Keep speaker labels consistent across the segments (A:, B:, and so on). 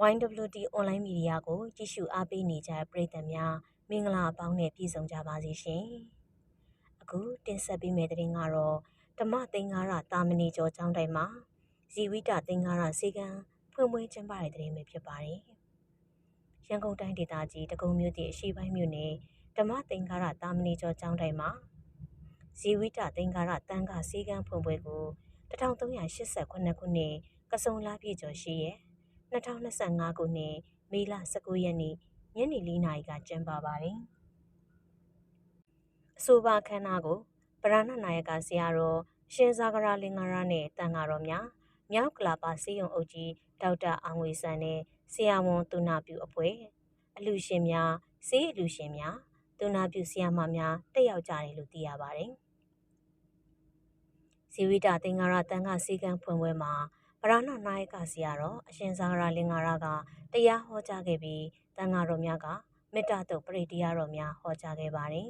A: YWT online media ကိုကြည့်ရှုအားပေးနေကြတဲ့ပရိသတ်များမင်္ဂလာအပေါင်းနဲ့ပြည့်စုံကြပါစေရှင်။အခုတင်ဆက်ပေးမယ့်သတင်းကတော့ဓမ္မသင်္ဃာရတာမဏီကျော်ကျောင်းတိုင်မှာဇီဝိတသင်္ဃာရစေကံဖွင့်ပွဲကျင်းပတဲ့သတင်းပဲဖြစ်ပါတယ်။ရန်ကုန်တိုင်းဒေသကြီးတကုံမြို့တည်အရှိပိုင်းမြို့နယ်ဓမ္မသင်္ဃာရတာမဏီကျော်ကျောင်းတိုင်မှာဇီဝိတသင်္ဃာရတန်ခါစေကံဖွင့်ပွဲကို1389ခုနှစ်ကစုံလာပြည့်ကျော်ရှိရဲ့ 2025ခုနှစ်မေလ19ရက်နေ့ညနေ4နာရီကကျင်းပပါတယ်။အဆိုပါခမ်းနားကိုဗရဏနာယကဆရာတော်ရှင်ဇာဂရလင်္ကာရနဲ့တန်ဃာတော်များမြောက်ကလာပါစေယုံအုပ်ကြီးဒေါက်တာအောင်ဝေဆန်နဲ့ဆရာဝန်သူနာပြုအဖွဲ့အလူရှင်များစေးအလူရှင်များသူနာပြုဆရာမများတက်ရောက်ကြတယ်လို့သိရပါတယ်။ဇီဝိတသင်္ဃာရတန်ခါစီကံဖွင့်ပွဲမှာ ဗရဏနာယကဆရာတော်အရှင်ဇာဂရလင်္ကာရကတရားဟောကြားခဲ့ပြီးတန်ဃာတော်များကမေတ္တာတုတ်ပရိတရားတော်များဟောကြားခဲ့ပါတယ်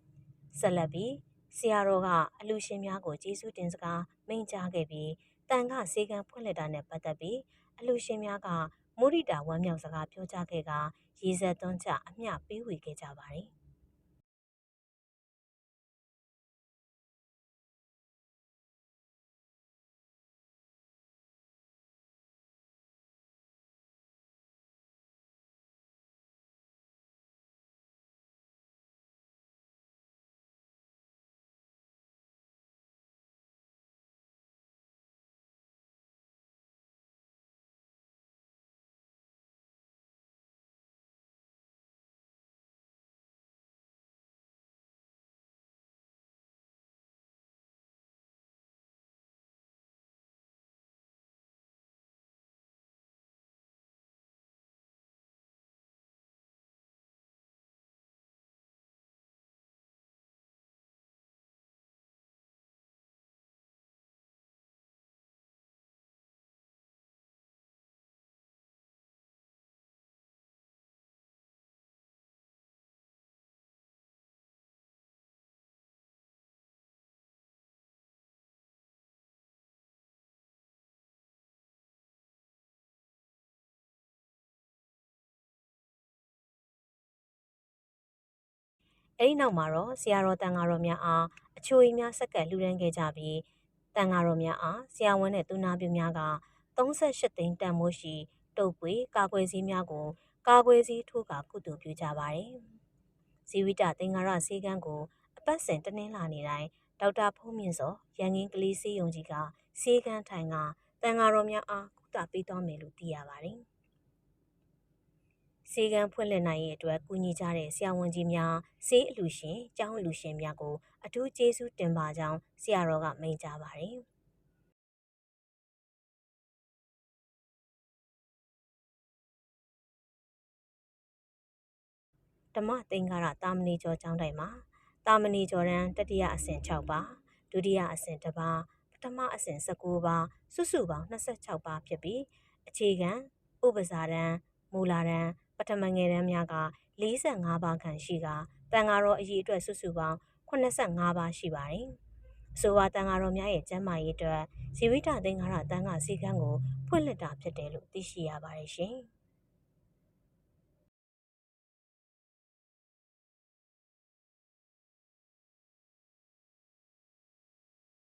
A: ။ဆက်လက်ပြီးဆရာတော်ကအလူရှင်များကိုကျေးဇူးတင်စကားမိန့်ကြားခဲ့ပြီးတန်ခါစေကံဖွင့်လှစ်တာနဲ့ပတ်သက်ပြီးအလူရှင်များကမုရိတာဝမ်းမြောက်စကားပြောကြားခဲ့ကရေဆက်သွန်းချအမျှပေးဝေခဲ့ကြပါတယ်။ အဲဒီနောက်မှာတော့ဆရာတော်တန်ဃာတော်များအားအချိုကြီးများဆက်ကပ်လှူဒန်းခဲ့ကြပြီးတန်ဃာတော်များအားဆရာဝန်နဲ့သူနာပြုများက38သိန်းတန်မိုးရှိတုပ်ပွေကာကွယ်စည်းများကိုကာကွယ်စည်းထိုးကာကုသိုလ်ပြုကြပါတယ်။ဇီဝိတသင်္ဃာရစေကံကိုအပတ်စဉ်တနင်္လာနေ့တိုင်းဒေါက်တာဖုံးမြင့်စောရန်ကင်းကလေးစေးယုံကြီးကစေကံထိုင်ကတန်ဃာတော်များအားကုသပေးသွားမယ်လို့သိရပါတယ်။ စေကံဖွင့်လှစ်နိုင်ရေးအတွက်ကူညီကြတဲ့ဆရာဝန်ကြီးများဆေးအလူရှင်ကျောင်းအလူရှင်များကိုအထူးကျေးဇူးတင်ပါကြောင်းဆရာတော်ကမိန့်ကြားပါတယ်။ဓမ္မသင်္ကာရတာမဏီကျော်ကျောင်းတိုင်မှာတာမဏီကျော်ရန်တတိယအဆင့်6ပါဒုတိယအဆင့်1ပါပထမအဆင့်19ပါစုစုပေါင်း26ပါဖြစ်ပြီးအခြေခံဥပဇာရန်မူလာရန် ပထမငယ်တန်းများက45ပါးခန့်ရှိကတန်ဃာတော်အရေးအတွက်စုစုပေါင်း85ပါးရှိပါတယ်။အဆိုပါတန်ဃာတော်များရဲ့ကျမ်းမာရေးအတွက်ဇီဝိတသင်္ဃာရတန်ဃာစည်းကမ်းကိုဖွင့်လှစ်တာဖြစ်တယ်လို့သိရှိရပါတယ်ရှင်။